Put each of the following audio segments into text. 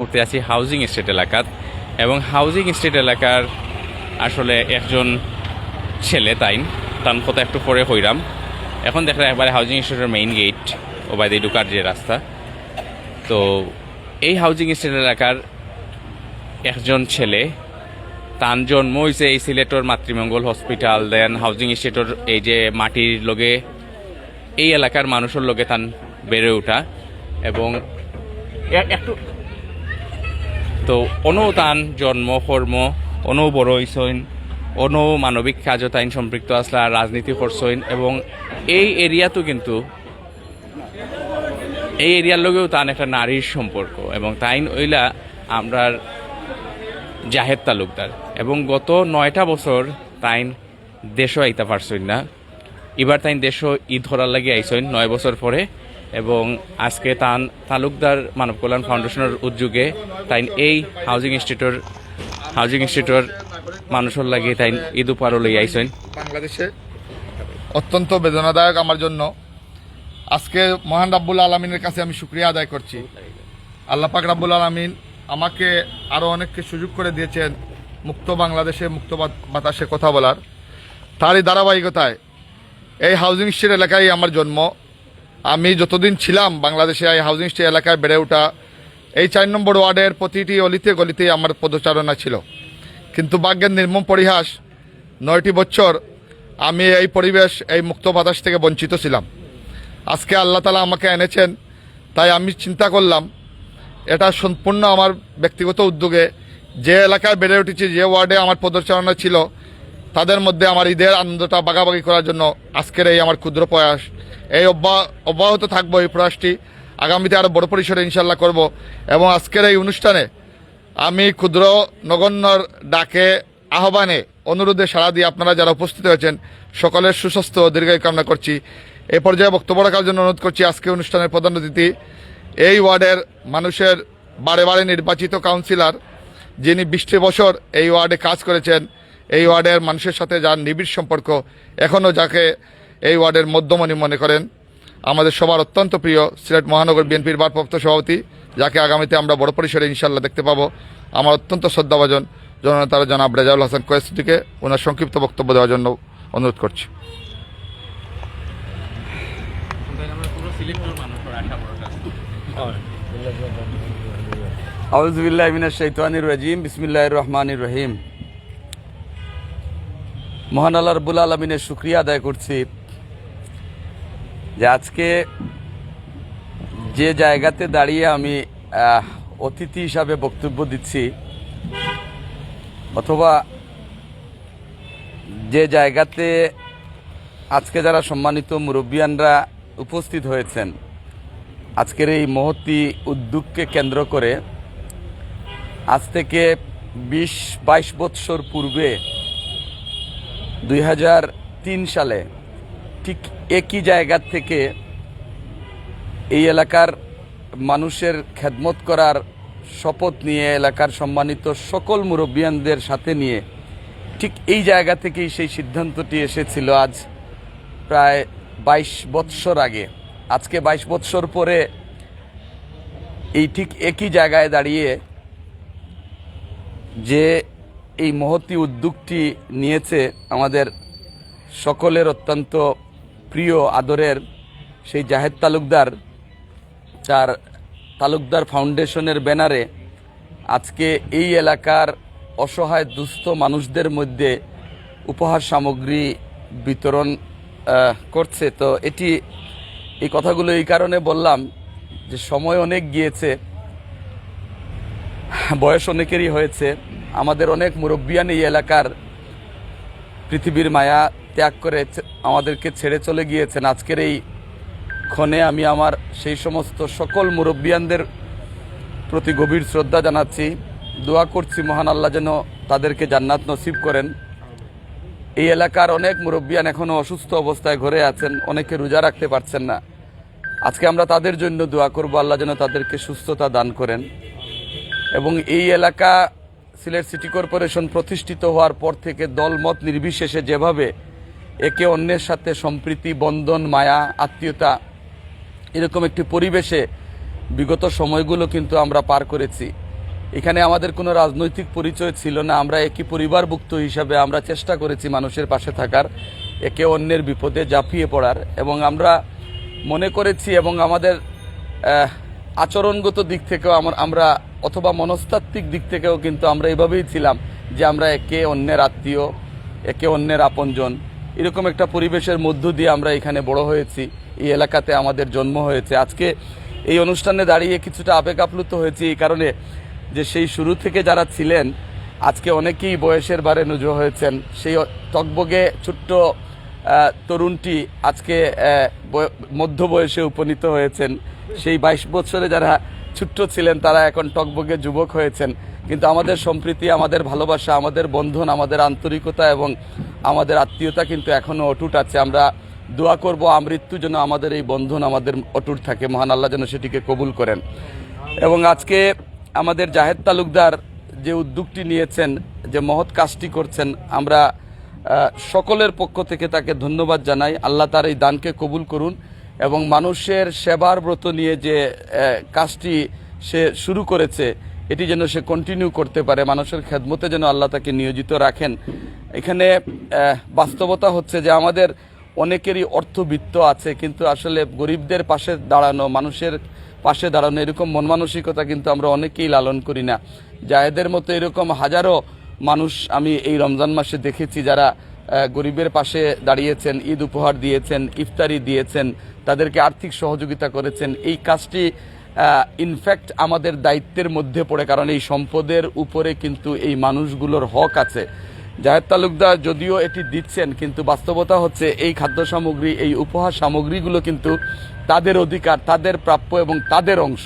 মুহূর্তে আছি housing estate এলাকাত এবং হাউজিং এস্টেট এলাকার আসলে একজন ছেলে, তাইন তান কথা একটু পরে হইরাম। এখন দেখলে একবারে হাউজিং এস্টেটের মেইন গেট ও বাইরে ঢুকার যে রাস্তা। তো এই হাউজিং এস্টেট এলাকার একজন ছেলে তান জন্ম হয়েছে এই সিলেটর মাতৃমঙ্গল হসপিটাল দেন হাউজিং এস্টেটর এই যে মাটির লগে, এই এলাকার মানুষের লগে তান বেড়ে ওঠা। এবং একটু তো অনু তান জন্ম, কর্ম অনু বড় হইসইন অনু মানবিক কাজও তাইন সম্পৃক্ত আসলা রাজনীতি করছইন এবং এই এরিয়াতো কিন্তু এই এরিয়ার লগেও তান একটা নারীর সম্পর্ক এবং তাইন ওইলা আমরার জাহেদ তালুকদার এবং গত নয়টা বছর তাইন দেশও আইতা পারছইন না। এবার তাইন দেশও ঈদ ধরার লাগে আইসইন নয় বছর পরে এবং আজকে তান তালুকদার মানব কল্যাণ ফাউন্ডেশনের উদ্যোগে তাই এই হাউজিং ইনস্টিটিউট হাউজিং ইনস্টিটিউট মানুষের লাগে তাইন ঈদ উপহারও লই আইসইন বাংলাদেশে অত্যন্ত বেদনাদায়ক আমার জন্য। আজকে মহান রাব্বুল আলমিনের কাছে আমি শুক্রিয়া আদায় করছি। আল্লাহ পাক রাব্বুল আলমিন আমাকে আরও অনেককে সুযোগ করে দিয়েছেন মুক্ত বাংলাদেশে মুক্ত বাতাসে কথা বলার। তারই ধারাবাহিকতায় এই হাউজিং স্টেট এলাকায় আমার জন্ম। আমি যতদিন ছিলাম বাংলাদেশে এই হাউজিং স্টে এলাকায় বেড়ে ওঠা, এই চার নম্বর ওয়ার্ডের প্রতিটি অলিতে গলিতে আমার পদচারণা ছিল। কিন্তু ভাগ্যের নির্মম পরিহাস, নয়টি বছর আমি এই পরিবেশ, এই মুক্ত বাতাস থেকে বঞ্চিত ছিলাম। আজকে আল্লাহ তালা আমাকে এনেছেন, তাই আমি চিন্তা করলাম, এটা সম্পূর্ণ আমার ব্যক্তিগত উদ্যোগে, যে এলাকায় বেড়ে উঠেছি, যে ওয়ার্ডে আমার পদচারণা ছিল তাদের মধ্যে আমার ঈদের আনন্দটা বাগাবাগি করার জন্য আজকের এই আমার ক্ষুদ্র প্রয়াস। এই অব্যা- অব্যাহত থাকব এই প্রয়াসটি। আগামীতে আরও বড় পরিসরে ইনশাল্লাহ করব। এবং আজকের এই অনুষ্ঠানে আমি ক্ষুদ্র নগণ্যর ডাকে আহ্বানে অনুরোধে সাড়া দিয়ে আপনারা যারা উপস্থিত হয়েছেন, সকলের সুস্বাস্থ্য দীর্ঘায়ু কামনা করছি। এ পর্যায়ে বক্তব্য রাখার জন্য অনুরোধ করছি আজকে অনুষ্ঠানের প্রধান অতিথি। এই ওয়ার্ডের মানুষের বারে বারে নির্বাচিত কাউন্সিলর, যিনি বিশটি বছর এই ওয়ার্ডে কাজ করেছেন এই ওয়ার্ডের মানুষের সাথে যার নিবিড় সম্পর্ক, এখনও যাকে এই ওয়ার্ডের মধ্যমণি মনে করেন, আমাদের সবার অত্যন্ত প্রিয় সিলেট মহানগর বিএনপির ভারপ্রাপ্ত সভাপতি, যাকে আগামীতে আমরা বড় পরিসরে ইনশাল্লাহ দেখতে পাবো। আমার অত্যন্ত শ্রদ্ধাভাজন জননেতার জনাব রেজাউল হাসান কোয়েসটিকে ওনার সংক্ষিপ্ত বক্তব্য দেওয়ার জন্য অনুরোধ করছি। আউজবিল্লাহ মিনাশ শাইতানির রাজিম, বিসমিল্লাহির রহমানির রহিম। মহান আল্লাহ রব্বুল আলমিনের শুক্রিয়া আদায় করছি যে আজকে যে জায়গাতে দাঁড়িয়ে আমি অতিথি হিসাবে বক্তব্য দিচ্ছি অথবা যে জায়গাতে আজকে যারা সম্মানিত মুরব্বিয়ানরা উপস্থিত হয়েছেন, আজকের এই মহতি উদ্যোগকে কেন্দ্র করে আজ থেকে বিশ বাইশ বৎসর পূর্বে দুই হাজার তিন সালে ঠিক একই জায়গা থেকে এই এলাকার মানুষের খেদমত করার শপথ নিয়ে এলাকার সম্মানিত সকল মুরব্বিয়ানদের সাথে নিয়ে ঠিক এই জায়গা থেকেই সেই সিদ্ধান্তটি এসেছিল আজ প্রায় বাইশ বৎসর আগে। আজকে বাইশ বৎসর পরে এই ঠিক একই জায়গায় দাঁড়িয়ে যে এই মহতি উদ্যোগটি নিয়েছে আমাদের সকলের অত্যন্ত প্রিয়, আদরের সেই জাহেদ তালুকদার। তার তালুকদার ফাউন্ডেশনের ব্যানারে আজকে এই এলাকার অসহায়, দুস্থ মানুষদের মধ্যে উপহার সামগ্রী বিতরণ করছে। তো এটি, এই কথাগুলো এই কারণে বললাম যে সময় অনেক গিয়েছে, বয়স অনেকেরই হয়েছে। আমাদের অনেক মুরব্বিয়ান এই এলাকার পৃথিবীর মায়া ত্যাগ করে আমাদেরকে ছেড়ে চলে গিয়েছেন। আজকের এই ক্ষণে আমি আমার সেই সমস্ত সকল মুরব্বিয়ানদের প্রতি গভীর শ্রদ্ধা জানাচ্ছি। দোয়া করছি মহান আল্লাহ যেন তাদেরকে জান্নাত নসিব করেন। এই এলাকার অনেক মুরব্বিয়ান এখনও অসুস্থ অবস্থায় ঘরে আছেন, অনেকে রোজা রাখতে পারছেন না। আজকে আমরা তাদের জন্য দোয়া করব, আল্লাহ যেন তাদেরকে সুস্থতা দান করেন। এবং এই এলাকা সিলেট সিটি কর্পোরেশন প্রতিষ্ঠিত হওয়ার পর থেকে দলমত নির্বিশেষে যেভাবে একে অন্যের সাথে সম্প্রীতি, বন্ধন, মায়া, আত্মীয়তা এরকম একটি পরিবেশে বিগত সময়গুলো কিন্তু আমরা পার করেছি। এখানে আমাদের কোনো রাজনৈতিক পরিচয় ছিল না, আমরা একই পরিবারভুক্ত হিসাবে আমরা চেষ্টা করেছি মানুষের পাশে থাকার, একে অন্যের বিপদে ঝাঁপিয়ে পড়ার এবং আমরা মনে করেছি এবং আমাদের আচরণগত দিক থেকেও আমার- আমরা অথবা মনস্তাত্ত্বিক দিক থেকেও কিন্তু আমরা এভাবেই ছিলাম যে আমরা একে অন্যের আত্মীয়, একে অন্যের আপনজন। এরকম একটা পরিবেশের মধ্য দিয়ে আমরা এখানে বড় হয়েছি। এই এলাকাতে আমাদের জন্ম হয়েছে। আজকে এই অনুষ্ঠানে দাঁড়িয়ে কিছুটা আবেগ আপ্লুত হয়েছি এই কারণে যে সেই শুরু থেকে যারা ছিলেন, আজকে অনেকেই বয়সের বারে নুজো হয়েছেন। সেই টকবগে ছোট্ট তরুণটি আজকে মধ্য বয়সে উপনীত হয়েছেন। সেই বাইশ বছরে যারা ছোট্ট ছিলেন, তারা এখন টকবগে যুবক হয়েছেন। কিন্তু আমাদের সম্প্রীতি, আমাদের ভালোবাসা, আমাদের বন্ধন, আমাদের আন্তরিকতা এবং আমাদের আত্মীয়তা কিন্তু এখনও অটুট আছে। আমরা দোয়া করব আমৃত্যু যেন আমাদের এই বন্ধন আমাদের অটুট থাকে। মহান আল্লাহ যেন সেটিকে কবুল করেন। এবং আজকে আমাদের জাহেদ তালুকদার যে উদ্যোগটি নিয়েছেন, যে মহৎ কাজটি করছেন, আমরা সকলের পক্ষ থেকে তাকে ধন্যবাদ জানাই। আল্লাহ তার এই দানকে কবুল করুন। এবং মানুষের সেবার ব্রত নিয়ে যে কাজটি সে শুরু করেছে, এটি যেন সে কন্টিনিউ করতে পারে, মানুষের খেদমতে যেন আল্লাহ তাকে নিয়োজিত রাখেন। এখানে বাস্তবতা হচ্ছে যে আমাদের অনেকেরই অর্থবিত্ত আছে, কিন্তু আসলে গরিবদের পাশে দাঁড়ানো, মানুষের পাশে দাঁড়ানো এরকম মন মানসিকতা কিন্তু আমরা অনেকেই লালন করি না। জায়েদের মতো এরকম হাজারো মানুষ আমি এই রমজান মাসে দেখেছি যারা গরিবের পাশে দাঁড়িয়েছেন, ঈদ উপহার দিয়েছেন, ইফতারি দিয়েছেন, তাদেরকে আর্থিক সহযোগিতা করেছেন। এই কাজটি ইনফ্যাক্ট আমাদের দায়িত্বের মধ্যে পড়ে, কারণ এই সম্পদের উপরে কিন্তু এই মানুষগুলোর হক আছে। জাহেদ তালুকদার যদিও এটি দিচ্ছেন, কিন্তু বাস্তবতা হচ্ছে এই খাদ্য সামগ্রী, এই উপহার সামগ্রীগুলো কিন্তু তাদের অধিকার, তাদের প্রাপ্য এবং তাদের অংশ।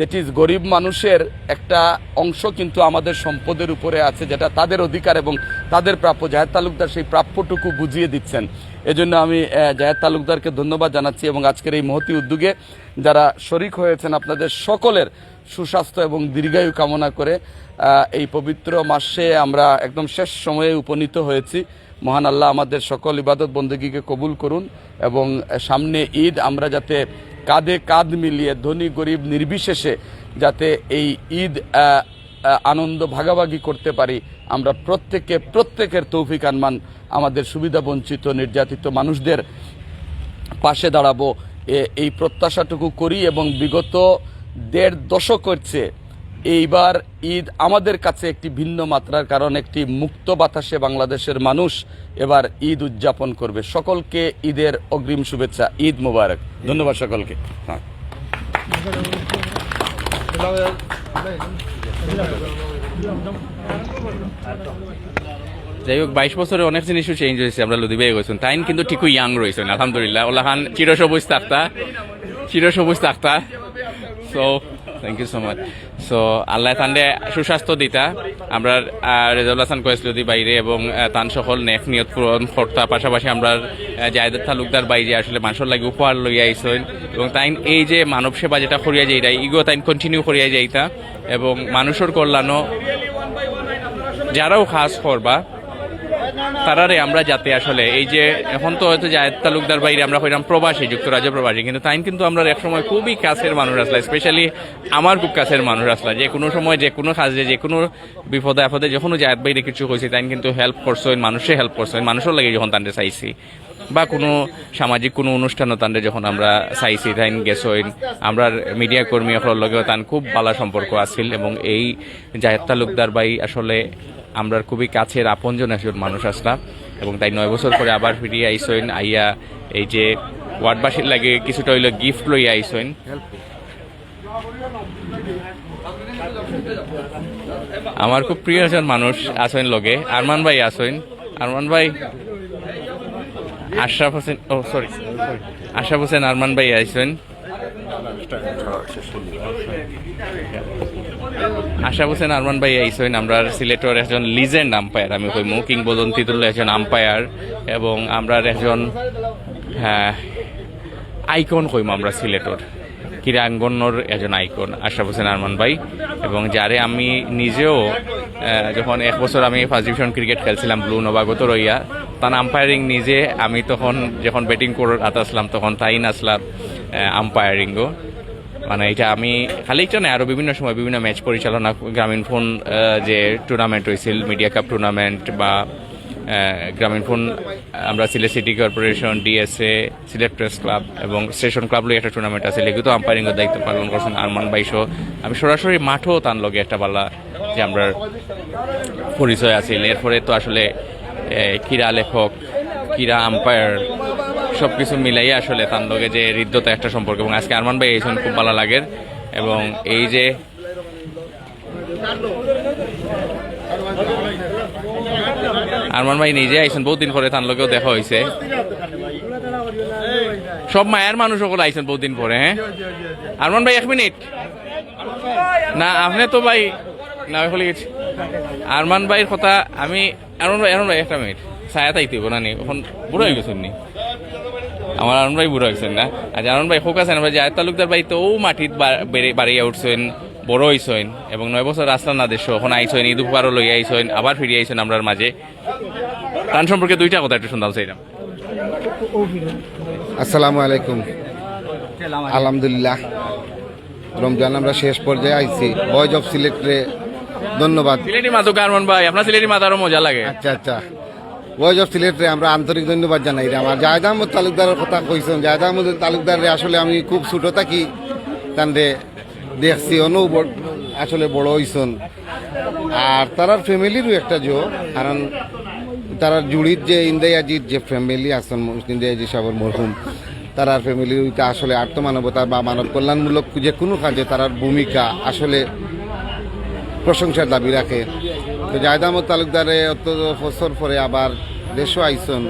দ্যাট ইজ গরিব মানুষের একটা অংশ কিন্তু আমাদের সম্পদের উপরে আছে, যেটা তাদের অধিকার এবং তাদের প্রাপ্য। জাহেদ তালুকদার সেই প্রাপ্যটুকু বুঝিয়ে দিচ্ছেন। এজন্য আমি জাহেদ তালুকদারকে ধন্যবাদ জানাচ্ছি এবং আজকের এই মহতি উদ্যোগে যারা শরিক হয়েছেন আপনাদের সকলের সুস্বাস্থ্য এবং দীর্ঘায়ু কামনা করে এই পবিত্র মাসে আমরা একদম শেষ সময়ে উপনীত হয়েছি। মহান আল্লাহ আমাদের সকল ইবাদত বন্দগীকে কবুল করুন এবং সামনে ঈদ আমরা যাতে কাঁধে কাঁধ মিলিয়ে ধনী, গরিব, নির্বিশেষে যাতে এই ঈদ আনন্দ ভাগাভাগি করতে পারি, আমরা প্রত্যেকে প্রত্যেকের তৌফিক আনমান আমাদের সুবিধা বঞ্চিত নির্যাতিত মানুষদের পাশে দাঁড়াবো। এই প্রত্যাশাটুকু করি এবং বিগত দেড় দশক হচ্ছে এইবার ঈদ আমাদের কাছে একটি ভিন্ন মাত্রার কারণ, একটি মুক্ত বাতাসে বাংলাদেশের মানুষ এবার ঈদ উদযাপন করবে। সকলকে ঈদের অগ্রিম শুভেচ্ছা, ঈদ মোবারক। ধন্যবাদ সকলকে। হ্যাঁ। যাই হোক, বাইশ বছরে অনেক জিনিসও চেঞ্জ হয়েছে, আমরা লুদিবাই গেছেন তাইন কিন্তু ঠিকই ইয়াং রয়েছেন আলহামদুলিল্লাহ। ওলা খান চিরসবুজ তাক্তা চিরসবুজ তাক্তা। So thank you so much so Allah তান্ডে সুস্বাস্থ্য দিতা। আমরা রেজাউল হাসান কয়েসলুদি বাইরে এবং তান সকল নেক নিয়ত পূরণ কর্তা। পাশাপাশি আমরা জায়দার তালুকদার বাইরে আসলে মানুষের লাগে উপহার লইয়া আইসেন এবং তাইন এই যে মানব সেবা যেটা করিয়া যাইতা ইগো তাইন কন্টিনিউ করিয়া যাইতা। এবং মানুষের কল্যাণও, যারাও খাস করবা তারারে আমরা যাতে আসলে, এই যে এখন তো হয়তো জায়দ তালুকদার বাইরে আমরা হইলাম প্রবাসী, যুক্তরাজ্য প্রবাসী, কিন্তু তাই কিন্তু আমরা এক সময় খুবই কাছের মানুষ আসলা স্পেশালি আমার খুব কাছের মানুষ আসলা। যে কোনো সময়, যে কোনো কাজে, যে কোনো বিপদে আপদে যখন জায়দ বাইরে কিছু হয়েছে তাই কিন্তু হেল্প করছেন মানুষে হেল্প করছেন মানুষের লাগে যখন তান্ডে চাইছি। বা কোনো সামাজিক কোনো অনুষ্ঠানও তান্ডে যখন আমরা চাইছি তাইন গেছইন আমরা মিডিয়া কর্মী সকলের লগেও তান খুব ভালো সম্পর্ক আছিল এবং এই জাহেদ তালুকদার বাই আসলে আমরা খুবই কাছের আপনজন একজন মানুষ আসলাম এবং তাই নয় বছর পরে আবার ফিরিয়ে আইসইন। আইয়া এই যে ওয়ার্ডবাসীর লাগে কিছুটা হইল গিফট লইয়া আইসইন। আমার খুব প্রিয় একজন মানুষ আসইন লগে, আরমান ভাই আসইন আরমান ভাই, আশরাফ হোসেন, ও সরি আশরাফ হোসেন আরমান ভাই আইসইন। আশা হোসেন, আরমান ভাই আইসইন আমরা সিলেটের একজন লিজেন্ড আম্পায়ার। আমি কইমু কিংবদন্তি তুল্য একজন আম্পায়ার এবং আমরা একজন হ্যাঁ আইকন কইম আমরা সিলেটর। ক্রীড়াঙ্গনের একজন আইকন আশরাফ হোসেন, আরমান ভাই। এবং যারে আমি নিজেও যখন এক বছর আমি ফার্স্ট ডিভিশন ক্রিকেট খেলছিলাম, ব্লু নবাগত রইয়া তার আম্পায়ারিং নিজে আমি তখন যখন ব্যাটিং করে আসলাম তখন তাই নাসলাম আম্পায়ারিংও। মানে এটা আমি খালি একটা না আরও বিভিন্ন সময় বিভিন্ন ম্যাচ পরিচালনা, গ্রামীণ ফোন যে টুর্নামেন্ট হয়েছিল মিডিয়া কাপ টুর্নামেন্ট বা গ্রামীণ ফোন, আমরা Sylhet city corporation DSA Sylhet press club এবং স্টেশন ক্লাব লই একটা টুর্নামেন্ট আছে। লেগে তো আম্পায়ারিংয়ের দায়িত্ব পালন করছেন আরমান বাইশো আমি সরাসরি মাঠও তার লগে একটা পাল্লা যে আমরা পরিচয় আছিল এরপরে তো আসলে ক্রীড়া লেখক, ক্রীড়া আম্পায়ার সব কিছু মিলাই আসলে লগে যে হৃদ্যতা একটা সম্পর্ক। এবং আজকে আরমান ভাই এইজন খুব ভালো লাগে। এবং এই যে আরমান ভাই নিজে আইসেন বহুত দিন পরে তার লগেও দেখা হয়েছে সব মায়ের মানুষ সকল আইসেন বহুত দিন পরে হ্যাঁ? আরমান ভাই, এক মিনিট। না, আপনি তো ভাই, না হলে গেছি। আরমান ভাইয়ের কথা আমি, আরমান ভাই আরমান ভাই, একটা মিনিট। ছায়া তাইতে না নি? এখন বুড়ো হয়ে গেছেন নি? আমার আরমান ভাই বুড়ো হয়েছেন না? আর আরমান ভাই হোক আছেন আমরা জায়দ তালুকদার ভাই তো মাটিত বেড়ে- বাড়িয়ে উঠছেন বড় হইছেন এবং নয় বছর রাস্তা না দেশ এখন আইছেন ঈদ উপহারও লই আইছেন আবার ফিরে আইছেন আমরার মাঝে। তার সম্পর্কে দুইটা কথা একটু শুনতাম সেইরাম আসসালামু আলাইকুম। আলহামদুলিল্লাহ। রমজান আমরা শেষ পর্যায়ে আইছি। বয়েজ অফ সিলেক্টরে ধন্যবাদ। সিলেটি মাতুক আরমান ভাই আপনার সিলেটি মাথা আরও মজা লাগে। আচ্ছা আচ্ছা। বয়েজ অফ সিলেক্টরে আমরা আন্তরিক ধন্যবাদ জানাই আমার জায়দ আহমদ তালুকদারের কথা কইছেন। জায়দ আহমদ তালুকদারে আসলে আমি খুব ছোট থাকি তান্ডে দেখছি অনু আসলে বড় হইছন। আর তারার ফ্যামিলিরও একটা জো, কারণ তারা জুড়ির যে ইন্দিয়াজির যে ফ্যামিলি আছেন ইন্দিয়াজি সাহেবের মরহুম, তারার ফ্যামিলি ওইটা আসলে আত্মমানবতা বা মানব কল্যাণমূলক যে কোনো কাজে তারার ভূমিকা আসলে প্রশংসার দাবি রাখে। তো জায়দ আহমদ তালুকদারে অত বছর পরে আবার দেশও আইসন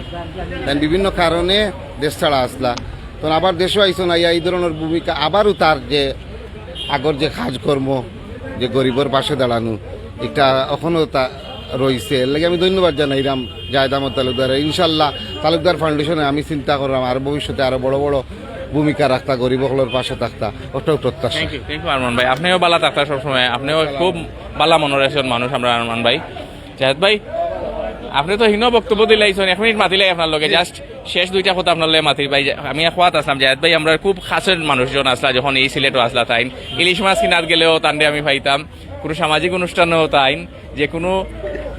বিভিন্ন কারণে দেশ ছাড়া আসলা। তো আবার দেশও আইসন, আইয়া এই ধরনের ভূমিকা আবারও তার যে আগর যে কাজকর্ম, যে গরিবর পাশে দাঁড়ানো, এটা এখনও তা রয়েছে। এর লাগে আমি ধন্যবাদ জানাইলাম জায়দ আহমদ তালুকদার। ইনশাল্লাহ তালুকদার ফাউন্ডেশনে আমি চিন্তা করলাম, আর ভবিষ্যতে আরও বড় বড় ভূমিকা রাখতা, গরিব হলের পাশে থাকতা, ওটাও প্রত্যাশা। থ্যাংক ইউ আরমান ভাই। আপনিও বালা থাকতা সবসময়। আপনিও খুব বালা মনের একজন মানুষ আমরা, আরমান ভাই। জাহেদ ভাই, আপনি তো হীন বক্তব্য দিলাইছেন, এক মিনিট মাতিলাই আপনার লগে। জাস্ট শেষ দুইটা কথা আপনার লগে মাতির ভাই। আমি খোয়াত আসলাম জাহেদ ভাই, আমরা খুব খাসের মানুষজন আসলা যখন এই সিলেটও আসলা তাইন। ইলিশ মাছ কিনার গেলেও তান্ডে আমি পাইতাম। কোনো সামাজিক অনুষ্ঠানেও তাইন। যে কোনো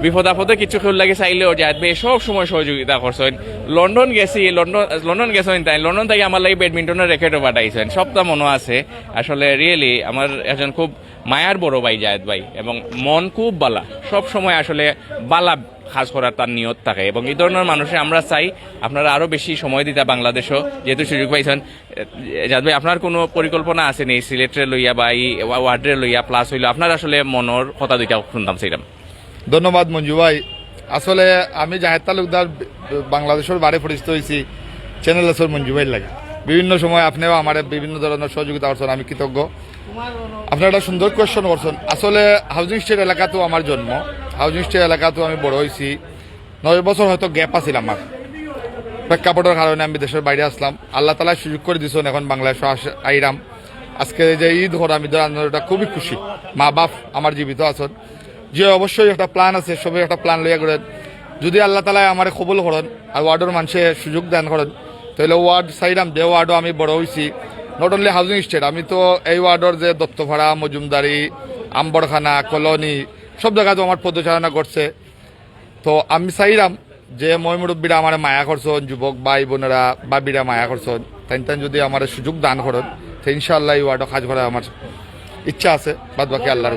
বিপদ আপদে কিছু খেল লাগে চাইলেও জাহেদ ভাই সব সময় সহযোগিতা করছেন। লন্ডন গেছি, লন্ডন লন্ডন গেছেন তাই, লন্ডন থেকে আমার লাগে ব্যাডমিন্টনের র্যাকেটও পাঠাইছেন। সবটা মনে আছে। আসলে রিয়েলি আমার একজন খুব মায়ার বড় ভাই জায়েদ ভাই এবং মন খুব বালা। সব সময় আসলে বালা কাজ করার তার নিয়ত থাকে এবং এই ধরনের মানুষে আমরা চাই আপনারা আরও বেশি সময় দিতে বাংলাদেশও। যেহেতু সুযোগ পাইছেন জাদ ভাই, আপনার কোনো পরিকল্পনা আছে নি সিলেটরে লইয়া বা এই ওয়ার্ডরে লইয়া প্লাস হইল, আপনার আসলে মনের কথা দুইটা শুনতাম সেইরকম ধন্যবাদ মঞ্জু ভাই। আসলে আমি জাহেদ তালুকদার বাংলাদেশের বারে পরিচিত হয়েছি চ্যানেল আসর মঞ্জু ভাই লাগে। বিভিন্ন সময় আপনিও আমার বিভিন্ন ধরনের সহযোগিতা করছেন, আমি কৃতজ্ঞ। আপনার একটা সুন্দর কোয়েশ্চন করছেন। আসলে হাউজিং স্টেট এলাকাতেও আমার জন্ম। হাউজিং স্টেট এলাকাতেও আমি বড় হয়েছি। নয় বছর হয়তো গ্যাপ আছিল আমার। প্রেক্ষাপটের কারণে আমি দেশের বাইরে আসলাম। আল্লাহ তালা সুযোগ করে দিয়েছেন, এখন বাংলাদেশ আইরাম। আজকে যে ঈদ ঈদের আনন্দটা খুবই খুশি। মা বাপ আমার জীবিত আছেন। যে অবশ্যই একটা প্ল্যান আছে সবাই একটা প্ল্যান লইয়া করেন। যদি আল্লাহ তালা আমার কবল করেন আর ওয়ার্ডের মানুষে সুযোগ দান করেন, তাহলে ওয়ার্ড সাইরাম যে ওয়ার্ডও আমি বড় হয়েছি নট অনলি হাউজিং স্টেট আমি তো এই ওয়ার্ডের যে দত্তভাড়া মজুমদারি, আম্বরখানা, কলোনি, সব জায়গাতেও আমার পদচারণা করছে। তো আমি চাইলাম যে মই মুরব্বীরা আমার মায়া করছেন, যুবক ভাই বোনেরা বাবিরা মায়া করছেন তাই তাই যদি আমার সুযোগ দান করেন, তো ইনশাল্লাহ এই ওয়ার্ডও কাজ করা আমার ইচ্ছা আছে বাদ বাকি আল্লাহর।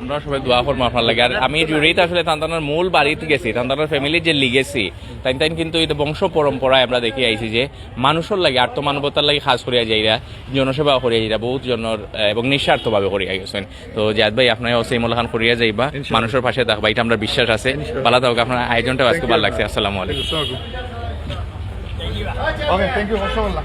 আমরা সবাই দোয়া করব আপনার লাগে। আর আমি জুড়েই তো আসলে তান্তানার মূল বাড়িতে গেছি তান্তানার ফ্যামিলির যে লিগেছি তাই তাই কিন্তু এই বংশ পরম্পরায় আমরা দেখি আইছি যে মানুষের লাগে আত্মমানবতার লাগে খাস করিয়া যাইরা জনসেবা করিয়া যাইরা বহুত জনের এবং নিঃস্বার্থভাবে করিয়া গেছেন। তো জায়দ ভাই আপনার সেই মূলখান করিয়া যাইবা মানুষের পাশে থাকবা এটা আমরা বিশ্বাস আছে। পালা থাকুক আপনার আয়োজনটা আজকে ভালো লাগছে। আসসালামু আলাইকুম। Okay, thank you, mashallah.